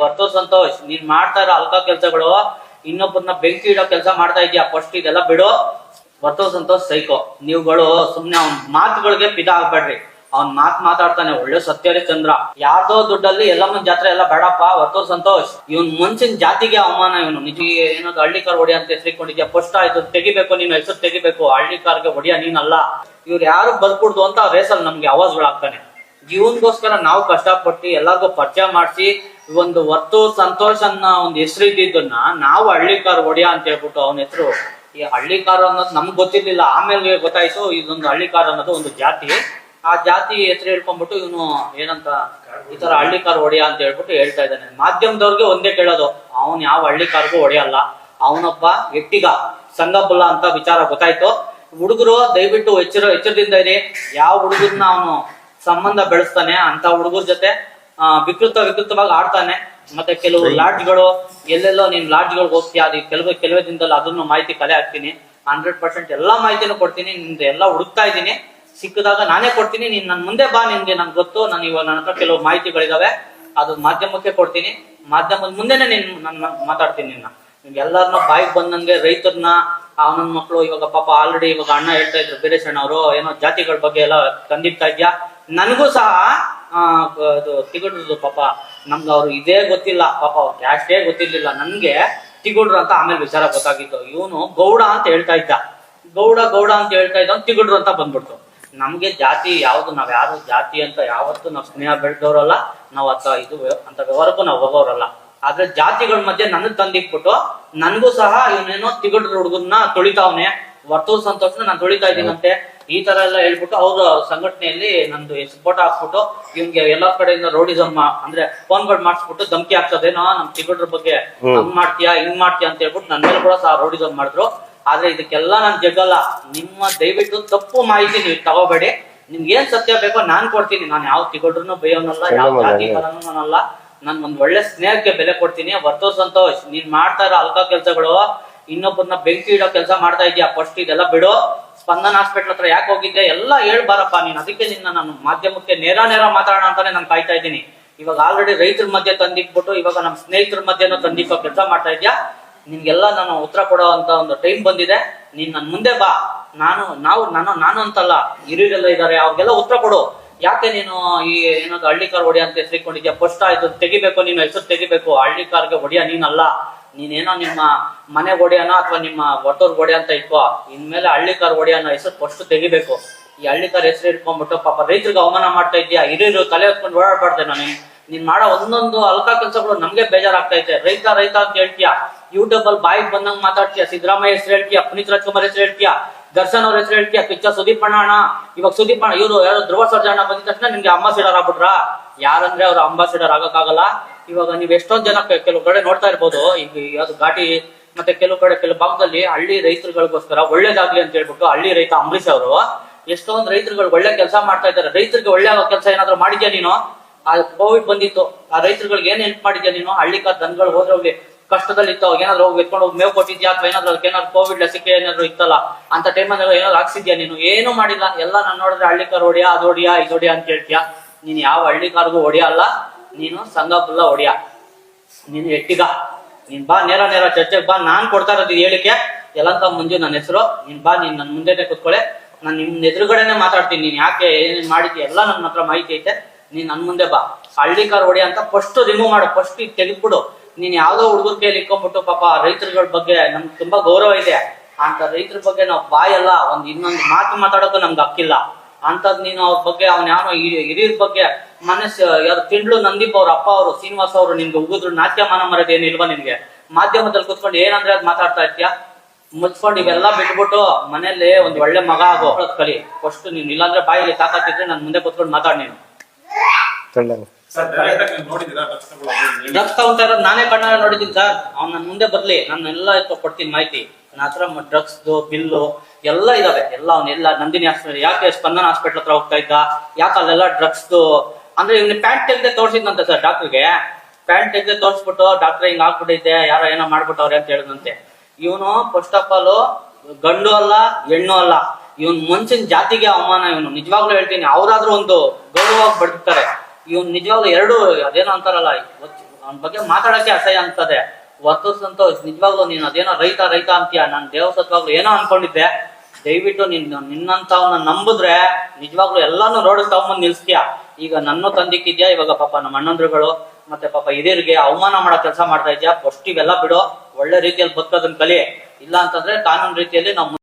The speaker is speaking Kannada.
ಹೊರ್ತು ಸಂತೋಷ್ ನೀನ್ ಮಾಡ್ತಾ ಇರೋ ಅಲ್ಕಾ ಕೆಲ್ಸಗಳು ಇನ್ನೊಬ್ಬರನ್ನ ಬೆಂಕಿ ಇಡೋ ಕೆಲಸ ಮಾಡ್ತಾ ಇದೀಯ? ಫಸ್ಟ್ ಇದೆಲ್ಲ ಬಿಡು. ವರ್ತೋ ಸಂತೋಷ್ ಸೈಕೋ. ನೀವುಗಳು ಸುಮ್ನೆ ಅವ್ನ ಮಾತುಗಳಿಗೆ ಪಿದ ಆಗ್ಬೇಡ್ರಿ. ಅವ್ನ್ ಮಾತ್ ಮಾತಾಡ್ತಾನೆ, ಒಳ್ಳೆ ಸತ್ಯರಿ ಚಂದ್ರ. ಯಾರ್ದೋ ದುಡ್ಡಲ್ಲಿ ಎಲ್ಲಮ್ಮನ ಜಾತ್ರೆ ಎಲ್ಲ ಬೇಡಪ್ಪ ವರ್ತೋ ಸಂತೋಷ್ ಇವನ್ ಮನ್ಸಿನ ಜಾತಿಗೆ ಅವಮಾನ ಇವನು. ನಿಜ ಏನದು ಹಳ್ಳಿ ಕಾರ್ ಹೊಡಿಯ ಅಂತ ಹೆಸರಿಕೊಂಡಿದ್ಯಾ? ಫಸ್ಟ್ ಆಯ್ತು, ತೆಗಿಬೇಕು, ನೀನು ಹೆಸರು ತೆಗಿಬೇಕು. ಹಳ್ಳಿ ಕಾರ್ಗೆ ಹೊಡಿಯ ನೀನಲ್ಲ. ಇವ್ರು ಯಾರು ಬರ್ಕೊಡ್ದು ಅಂತ ರೇಸಲ್ಲಿ ನಮ್ಗೆ ಅವಾಜ್ಗಳಾಗ್ತಾನೆ ಜೀವನ್ಗೋಸ್ಕರ ನಾವು ಕಷ್ಟಪಟ್ಟು ಎಲ್ಲಾರ್ಗು ಪರಿಚಯ ಮಾಡಿಸಿ ಒಂದು ಹೊತ್ತು ಸಂತೋಷ್ ಅನ್ನೋ ಒಂದು ಹೆಸರು ಇದ್ದಿದ್ದನ್ನ ನಾವು ಹಳ್ಳಿಕಾರ ಒಡೆಯ ಅಂತ ಹೇಳ್ಬಿಟ್ಟು ಅವನ ಹೆಸರು. ಈ ಹಳ್ಳಿಕಾರ್ ಅನ್ನೋದು ನಮ್ಗೆ ಗೊತ್ತಿರ್ಲಿಲ್ಲ, ಆಮೇಲೆ ಗೊತ್ತಾಯ್ತು, ಇದೊಂದು ಹಳ್ಳಿಕಾರ್ ಅನ್ನೋದು ಒಂದು ಜಾತಿ. ಆ ಜಾತಿ ಹೆಸರು ಹೇಳ್ಕೊಂಡ್ಬಿಟ್ಟು ಇವನು ಏನಂತ ಈ ತರ ಹಳ್ಳಿಕಾರ್ ಒಡೆಯ ಅಂತ ಹೇಳ್ಬಿಟ್ಟು ಹೇಳ್ತಾ ಇದ್ದಾನೆ. ಮಾಧ್ಯಮದವ್ರಿಗೆ ಒಂದೇ ಕೇಳೋದು, ಅವನ್ ಯಾವ ಹಳ್ಳಿಕಾರ್ಗೂ ಒಡೆಯಲ್ಲ ಅವನೊಬ್ಬ ಎಟ್ಟಿಗ ಸಂಗಬುಲ್ಲ ಅಂತ ವಿಚಾರ ಗೊತ್ತಾಯ್ತು. ಹುಡುಗರು ದಯವಿಟ್ಟು ಎಚ್ಚರ, ಎಚ್ಚರದಿಂದ ಇರಿ. ಯಾವ ಹುಡುಗರ್ನ ಅವನು ಸಂಬಂಧ ಬೆಳೆಸ್ತಾನೆ ಅಂತ ಹುಡುಗರ ಜೊತೆ ವಿಕೃತ ವಿಕೃತವಾಗಿ ಆಡ್ತಾನೆ. ಮತ್ತೆ ಕೆಲವು ಲಾಡ್ಜ್ಗಳು ಎಲ್ಲೆಲ್ಲೋ ನೀನ್ ಲಾಡ್ಜ್ಗಳಿಗೆ ಹೋಗ್ತೀಯ ಅದು ಕೆಲವು ಕೆಲವೇ ದಿನದಲ್ಲಿ ಅದನ್ನು ಮಾಹಿತಿ ಕಲೆ ಹಾಕ್ತೀನಿ. ಹಂಡ್ರೆಡ್ ಪರ್ಸೆಂಟ್ ಎಲ್ಲಾ ಮಾಹಿತಿನೂ ಕೊಡ್ತೀನಿ ನಿಮ್ದು ಎಲ್ಲ ಹುಡುಕ್ತಾ ಇದ್ದೀನಿ. ಸಿಕ್ಕಿದಾಗ ನಾನೇ ಕೊಡ್ತೀನಿ ನೀನ್ ನನ್ ಮುಂದೆ ಬಾ ನಿನ್ಗೆ ನನ್ ಗೊತ್ತು ನಾನು ಇವಾಗ ನನ್ನ ಹತ್ರ ಕೆಲವು ಮಾಹಿತಿಗಳಿದಾವೆ ಅದು ಮಾಧ್ಯಮಕ್ಕೆ ಕೊಡ್ತೀನಿ. ಮಾಧ್ಯಮದ ಮುಂದೆನೆ ನೀನ್ ನಾನು ಮಾತಾಡ್ತೀನಿ ನಿನ್ನ. ಎಲ್ಲರನ್ನ ಬಾಯಿಗೆ ಬಂದಂಗೆ ರೈತರನ್ನ ಅವನ ಮಕ್ಕಳು ಇವಾಗ ಪಾಪ ಆಲ್ರೆಡಿ ಇವಾಗ ಅಣ್ಣ ಹೇಳ್ತಾ ಇದ್ರು ಬೀರೇಶ್ ಅಣ್ಣ ಅವರು ಏನೋ ಜಾತಿಗಳ ಬಗ್ಗೆ ಎಲ್ಲ ತಂದಿಡ್ತಾ ಇದ್ಯಾ? ನನಗೂ ಸಹ ಅದು ತಿಗಡ್ರದು ಪಾಪ. ನಮ್ಗೆ ಅವ್ರು ಇದೇ ಗೊತ್ತಿಲ್ಲ. ಪಾಪ ಅವ್ರ ಕ್ಯಾಸ್ಟೇ ಗೊತ್ತಿರ್ಲಿಲ್ಲ. ನನ್ಗೆ ತಿಗುಡ್ರು ಅಂತ ಆಮೇಲೆ ವಿಚಾರ ಗೊತ್ತಾಗಿತ್ತು. ಇವನು ಗೌಡ ಅಂತ ಹೇಳ್ತಾ ಇದ್ದ. ಗೌಡ ಗೌಡ ಅಂತ ಹೇಳ್ತಾ ಇದ್ದ ತಿಗುಡ್ರು ಅಂತ ಬಂದ್ಬಿಡ್ತು. ನಮ್ಗೆ ಜಾತಿ ಯಾವ್ದು, ನಾವ್ ಯಾರು ಜಾತಿ ಅಂತ ಯಾವತ್ತೂ ನಾವ್ ಸ್ನೇಹ ಬೆಳ್ದವ್ರಲ್ಲ, ನಾವ್ ಅತ್ತ ಇದು ಅಂತ ವ್ಯವಹಾರಕ್ಕೂ ನಾವ್ ಹೋಗೋರಲ್ಲ. ಆದ್ರೆ ಜಾತಿಗಳ ಮಧ್ಯೆ ನನಗ್ ತಂದಿಟ್ಬಿಟ್ಟು, ನನ್ಗೂ ಸಹ ಇವನೇನೋ ತಿಗಡ್ರ ಹುಡುಗನ್ನ ತೊಳಿತಾವ್ನೆ. ವರ್ತೂ ಸಂತೋಷನ ನಾನು ತೊಳಿತಾ ಇದ್ದೀನಂತೆ ಈ ತರ ಎಲ್ಲ ಹೇಳ್ಬಿಟ್ಟು ಅವ್ರ ಸಂಘಟನೆಯಲ್ಲಿ ನಂದು ಸಪೋರ್ಟ್ ಹಾಕ್ಬಿಟ್ಟು ಇವ್ಗೆ ಎಲ್ಲಾ ಕಡೆಯಿಂದ ರೋಡಿಸಮ್ ಅಂದ್ರೆ ಫೋನ್ಗಳು ಮಾಡಿಸ್ಬಿಟ್ಟು ಧಮಕಿ ಹಾಕ್ತದೇನೋ ನಮ್ ತಿಗಡ್ರ ಬಗ್ಗೆ ಹಂಗ್ ಮಾಡ್ತೀಯಾ ಹಿಂಗ್ ಮಾಡ್ತೀಯಾ ಅಂತ ಹೇಳ್ಬಿಟ್ಟು ನನ್ನ ಮೇಲೆ ಕೂಡ ಸಹ ರೋಡಿಸಮ್ ಮಾಡಿದ್ರು. ಆದ್ರೆ ಇದಕ್ಕೆಲ್ಲ ನಾನ್ ಜಗ್ಗಲ್ಲ ನಿಮ್ಮ ದಯವಿಟ್ಟು ತಪ್ಪು ಮಾಹಿತಿ ನೀವು ತಗೋಬೇಡಿ. ನಿಮ್ಗೆ ಏನ್ ಸತ್ಯ ಬೇಕೋ ನಾನ್ ಕೊಡ್ತೀನಿ. ನಾನು ಯಾವ ತಿಗೊಡ್ರು ಬೈಯೋನಲ್ಲ ಯಾವ ಜಾತಿ ನಾನು ನಾನಲ್ಲ. ನಾನು ಒಂದ್ ಒಳ್ಳೆ ಸ್ನೇಹಕ್ಕೆ ಬೆಲೆ ಕೊಡ್ತೀನಿ. ವರ್ತೋ ಸಂತೋಷ್ ನೀನ್ ಮಾಡ್ತಾ ಇರೋ ಅಲ್ಕ ಕೆಲ್ಸಗಳು ಇನ್ನೊಬ್ಬರನ್ನ ಬೆಂಕಿ ಇಡೋ ಕೆಲಸ ಮಾಡ್ತಾ ಇದೀಯಾ? ಫಸ್ಟ್ ಇದೆಲ್ಲ ಬಿಡು. ಸ್ಪಂದನ್ ಹಾಸ್ಪಿಟ್ಲ್ ಹತ್ರ ಯಾಕೆ ಹೋಗಿದ್ದೆ? ಎಲ್ಲ ಹೇಳ್ಬಾರಪ್ಪ, ನೀನ್ ಅದಕ್ಕೆ ನಿನ್ನ ನಾನು ಮಾಧ್ಯಮಕ್ಕೆ ನೇರ ನೇರ ಮಾತಾಡೋಣ ಅಂತಾನೆ ನಾನು ಕಾಯ್ತಾ ಇದ್ದೀನಿ. ಇವಾಗ ಆಲ್ರೆಡಿ ರೈತರ ಮಧ್ಯೆ ತಂದಿಟ್ಬಿಟ್ಟು, ಇವಾಗ ನಮ್ಮ ಸ್ನೇಹಿತರ ಮಧ್ಯ ತಂದಿಕ್ಕೋ ಕೆಲಸ ಮಾಡ್ತಾ ಇದ್ಯಾ? ನಿನ್ಗೆಲ್ಲ ನಾನು ಉತ್ತರ ಕೊಡೋ ಅಂತ ಒಂದು ಟೈಮ್ ಬಂದಿದೆ. ನೀನ್ ನನ್ ಮುಂದೆ ಬಾ. ನಾನು, ನಾವು, ನಾನು ನಾನು ಅಂತಲ್ಲ. ಹಿರಿಯರೆಲ್ಲ ಇದಾರೆ, ಅವ್ರಿಗೆಲ್ಲ ಉತ್ತರ ಕೊಡು. ಯಾಕೆ ನೀನು ಈ ಏನಾದ್ರು ಹಳ್ಳಿ ಕಾರ್ ಹೊಡಿಯ ಅಂತ ಹೆಸರಿಕೊಂಡಿದ್ಯಾ ಫಸ್ಟ್ ಆಯ್ತು, ತೆಗಿಬೇಕು, ನೀನು ಹೆಸರು ತೆಗಿಬೇಕು. ಹಳ್ಳಿ ಕಾರ್ಗೆ ಹೊಡಿಯ ನೀನಲ್ಲ. ನೀನೇನೋ ನಿಮ್ಮ ಮನೆ ಒಡೆಯನ ಅಥವಾ ನಿಮ್ಮ ಒಟ್ಟೂರ್ ಒಡೆಯ ಅಂತ ಇಟ್ಕೋ. ಇನ್ಮೇಲೆ ಹಳ್ಳಿ ಕಾರ್ ಅನ್ನೋ ಹೆಸರು ಫಸ್ಟ್ ತೆಗಿಬೇಕು. ಈ ಹಳ್ಳಿ ಕಾರ್ ಹೆಸರು ಇಟ್ಕೊಂಡ್ಬಿಟ್ಟು ಪಾಪ ರೈತರಿಗೆ ಅವಮಾನ ಮಾಡ್ತಾ ಇದ್ಯಾ ಹಿರಿಯರು ತಲೆ ಹೊತ್ಕೊಂಡು ಓಡಾಡ್ಬಾರ್ದೆ ನಾನು. ನೀನ್ ಮಾಡೋ ಒಂದೊಂದು ಅಲ್ಕಾ ಕೆಲಸಗಳು ನಮ್ಗೆ ಬೇಜಾರಾಗ್ತೈತೆ ರೈತ ರೈತ ಅಂತ ಹೇಳ್ತೀಯ? ಯೂಟ್ಯೂಬ್ ಅಲ್ಲಿ ಬಾಯಿಗೆ ಬಂದಂಗ್ ಮಾತಾಡ್ತೀಯ? ಸಿದ್ದರಾಮಯ್ಯ ಹೆಸರು ಹೇಳ್ತೀಯ? ಪುನೀತ್ ರಾಜ್ಕುಮಾರ್ ಹೆಸರು ಹೇಳ್ತೀಯ? ದರ್ಶನ್ ಅವ್ರ ಹೆಸರು ಹೇಳ್ತೀಯ? ಪಿಚ್ಚ ಸುದೀಪ್ ಅಣ್ಣ ಇವಾಗ ಸುದೀಪ್ ಅಣ್ಣ, ಇವರು ಯಾರು ಧ್ರುವ ಸರ್ಜಾ ಅಣ್ಣ ತಕ್ಷಣ ನಿಮ್ಗೆ ಅಂಬಾಸಿಡರ್ ಆಗ್ಬಿಟ್ರಾ? ಯಾರಂದ್ರೆ ಅವ್ರು ಅಂಬಾಸಿಡರ್ ಆಗಕ್ಕಾಗಲ್ಲ? ಇವಾಗ ನೀವ್ ಎಷ್ಟೊಂದ್ ಜನ ಕೆಲವು ಕಡೆ ನೋಡ್ತಾ ಇರ್ಬೋದು ಈಗ ಯಾವ್ದು ಘಾಟಿ, ಮತ್ತೆ ಕೆಲವು ಕಡೆ ಕೆಲವು ಭಾಗದಲ್ಲಿ ಹಳ್ಳಿ ರೈತರುಗಳಿಗೋಸ್ಕರ ಒಳ್ಳೇದಾಗ್ಲಿ ಅಂತ ಹೇಳ್ಬಿಟ್ಟು ಹಳ್ಳಿ ರೈತ ಅಂಬರೀಶ್ ಅವರು, ಎಷ್ಟೊಂದ್ ರೈತರುಗಳು ಒಳ್ಳೆ ಕೆಲಸ ಮಾಡ್ತಾ ಇದ್ದಾರೆ. ರೈತರಿಗೆ ಒಳ್ಳೆ ಕೆಲಸ ಏನಾದ್ರು ಮಾಡಿದ್ಯಾ ನೀನು? ಆ ಕೋವಿಡ್ ಬಂದಿತ್ತು. ಆ ರೈತರುಗಳಿಗೆ ಏನ್ ಹೆಲ್ಪ್ ಮಾಡಿದ್ಯಾ ನೀನು? ಹಳ್ಳಿ ಕಾರ್ ದನಗಳು ಹೋದ್ರೆ ಹೋಗ್ಲಿ ಕಷ್ಟದಲ್ಲಿ ಇತ್ತು. ಅವಾಗ ಏನಾದ್ರು ಹೋಗಿ ಎತ್ಕೊಂಡು ಹೋಗಿ ಮೇವು ಕೊಟ್ಟಿದ್ಯಾ? ಅಥವಾ ಏನಾದ್ರು ಅದಕ್ಕೆ ಏನಾದ್ರು ಕೋವಿಡ್ ಲಸಿಕೆ ಏನಾದ್ರು ಇತ್ತಲ್ಲ? ಅಂತ ಟೈಮಲ್ಲಿ ಏನಾದ್ರು ಹಾಕ್ಸಿದ್ಯಾ ನೀನು? ಏನು ಮಾಡಿಲ್ಲ. ಎಲ್ಲ ನಾನು ನೋಡಿದ್ರೆ ಹಳ್ಳಿ ಕಾರ್ ಹೊಡಿಯಾ ಅದು ಹೊಡಿಯಾ ಇದು ಹೊಡಿಯಾ ಅಂತ ಹೇಳ್ತೀಯಾ? ನೀನ್ ಯಾವ ಹಳ್ಳಿ ಕಾರ್ಗೂ ಹೊಡಿಯ ನೀನು ಫುಲ್ಲ ಹೊಡಿಯ. ನೀನು ಎಟ್ಟಿಗ. ನೀನ್ ಬಾ, ನೇರ ನೇರ, ಚರ್ಚೆಗೆ ಬಾ. ನಾನ್ ಕೊಡ್ತಾ ಇರೋದು ಹೇಳಿಕೆ. ಎಲ್ಲಂತ ಮುಂಜು ನನ್ನ ಹೆಸರು. ನೀನ್ ಬಾ, ನೀನ್ ನನ್ನ ಮುಂದೆನೆ ಕೂತ್ಕೊಳ್ಳೆ ನಾನು ನಿನ್ನ ಎದುರುಗಡೆನೆ ಮಾತಾಡ್ತೀನಿ. ನೀನ್ ಯಾಕೆ ಏನೇನ್ ಮಾಡಿದ್ಯ, ಎಲ್ಲ ನನ್ನ ಹತ್ರ ಮಾಹಿತಿ ಐತೆ. ನೀನ್ ನನ್ ಮುಂದೆ ಬಾ. ಹಳ್ಳಿ ಕಾರ್ ಹೊಡಿ ಅಂತ ಫಸ್ಟ್ ರಿಮೂವ್ ಮಾಡು. ಫಸ್ಟ್ ತೆಗೆದ್ಬಿಡು. ನೀನ್ ಯಾವ್ದೋ ಹುಡುಗರ ಕೈಯಲ್ಲಿ ಇಕ್ಕೊಂಡ್ಬಿಟ್ಟು ಪಾಪ ರೈತರುಗಳ ಬಗ್ಗೆ ನಮ್ಗೆ ತುಂಬಾ ಗೌರವ ಇದೆ. ಅಂತ ರೈತರ ಬಗ್ಗೆ ನಾವು ಬಾಯಲ್ಲ, ಒಂದ್ ಇನ್ನೊಂದು ಮಾತು ಮಾತಾಡೋಕು ನಮ್ಗೆ ಹಕ್ಕಿಲ್ಲ. ಅಂತದ್ ನೀನು ಅವ್ರ ಬಗ್ಗೆ, ಅವ್ನ ಯಾವನೋ ಹಿರಿಯರ ಬಗ್ಗೆ ಮನಸ್ಸು ಯಾರು ತಿಂಡ್ಲು ನಂದೀಪ್ ಅವ್ರ ಅಪ್ಪ ಅವರು ಶ್ರೀನಿವಾಸ ಅವರು ನಿನ್ಗೆ ಉಗಿದ್ರು ನಾಟ್ಯಮಾನ ಮರದ ಏನಿಲ್ವಾ ನಿನ್ಗೆ ಮಾಧ್ಯಮದಲ್ಲಿ ಕುತ್ಕೊಂಡು ಏನಂದ್ರೆ ಅದ್ ಮಾತಾಡ್ತಾ ಇರ್ತೀಯ ಮುಚ್ಕೊಂಡು ಇವೆಲ್ಲ ಬಿಟ್ಬಿಟ್ಟು ಮನೇಲಿ ಒಂದ್ ಒಳ್ಳೆ ಮಗ ಆಗೋ ಕಲಿ. ಫಸ್ಟ್ ನೀನ್ ಇಲ್ಲಾಂದ್ರೆ ಬಾಯಲ್ಲಿ ತಾಕತ್ತಿದ್ರೆ ನನ್ ಮುಂದೆ ಕುತ್ಕೊಂಡು ಮಾತಾಡ್ ನೀನು. ಡ್ರಗ್ಸ್ ತಗೊಂತಾ ಇರೋದು ನಾನೇ ಕಣ್ಣಾರ ನೋಡಿದ್ದೀನಿ ಸರ್. ಅವ್ನ ನನ್ ಮುಂದೆ ಬರ್ಲಿ ನಾನು ಎಲ್ಲ ಕೊಡ್ತೀನಿ ಮಾಹಿತಿ. ನನ್ನ ಹತ್ರ ಡ್ರಗ್ಸ್ ಬಿಲ್ಲು ಎಲ್ಲ ಇದಾವೆ. ಎಲ್ಲ ಅವ್ನೆಲ್ಲ ನಂದಿನಿ ಹಾಸ್ಪಿಟಲ್ ಯಾಕೆ ಸ್ಪಂದನ ಹಾಸ್ಪಿಟಲ್ ಹತ್ರ ಹೋಗ್ತಾ ಇದ್ದ? ಯಾಕೆ ಅಲ್ಲೆಲ್ಲ ಡ್ರಗ್ಸ್ ಅಂದ್ರೆ ಇವ್ನ ಪ್ಯಾಂಟ್ ತೆಗ್ದೆ ತೋರ್ಸಿದ್ನಂತೆ ಸರ್ ಡಾಕ್ಟರ್ಗೆ. ಪ್ಯಾಂಟ್ ತೆಗ್ದೆ ತೋರ್ಸ್ಬಿಟ್ಟು ಡಾಕ್ಟರ್ ಹಿಂಗ್ ಆಗ್ಬಿಟ್ಟೈತೆ ಯಾರೋ ಏನೋ ಮಾಡ್ಬಿಟ್ಟವ್ರೆ ಅಂತ ಹೇಳಿದಂತೆ ಇವನು ಫಸ್ಟ್ ಆಫ್ ಆಲ್ ಗಂಡು ಅಲ್ಲ, ಹೆಣ್ಣು ಅಲ್ಲ. ಇವನ್ ಮನ್ಸಿನ ಜಾತಿಗೆ ಅವಮಾನ ಇವನು. ನಿಜವಾಗ್ಲೂ ಹೇಳ್ತೀನಿ, ಅವ್ರಾದ್ರೂ ಒಂದು ಗೌರವವಾಗಿ ಬಡ್ತಾರೆ ಇವನ್ ನಿಜವಾಗ್ಲೂ ಎರಡು, ಅದೇನೋ ಅಂತಾರಲ್ಲ ಅವನ ಬಗ್ಗೆ ಮಾತಾಡಕ್ಕೆ ಅಸಹ್ಯ ಅನ್ಸದೆ ವತ್ತು ಸಂತೋಷ್ ನಿಜವಾಗ್ಲೂ ನೀನು ಅದೇನೋ ರೈತ ರೈತ ಅಂತೀಯ. ನಾನು ದೇವಸತ್ವಾಗ್ಲು ಏನೋ ಅನ್ಕೊಂಡಿದ್ದೆ. ದಯವಿಟ್ಟು ನಿನ್ನ ನಿನ್ನಂತವನ್ನ ನಂಬಿದ್ರೆ ನಿಜವಾಗ್ಲೂ ಎಲ್ಲಾನು ರೋಡ್ ತಗೊಂಬಂದ್ ನಿಲ್ಸ್ತೀಯ. ಈಗ ನನ್ನ ತಂದಿಕ್ಕಿದ್ಯಾ ಇವಾಗ ಪಾಪ ನಮ್ಮ ಅಣ್ಣಂದ್ರುಗಳು, ಮತ್ತೆ ಪಾಪ ಹಿರಿಯರಿಗೆ ಅವಮಾನ ಮಾಡೋ ಕೆಲಸ ಮಾಡ್ತಾ ಇದ್ಯಾ? ಫಸ್ಟ್ ಇವೆಲ್ಲ ಬಿಡು, ಒಳ್ಳೆ ರೀತಿಯಲ್ಲಿ ಬದುಕೋದನ್ನ ಕಲಿ. ಇಲ್ಲ ಅಂತಂದ್ರೆ ಕಾನೂನು ರೀತಿಯಲ್ಲಿ ನಾವು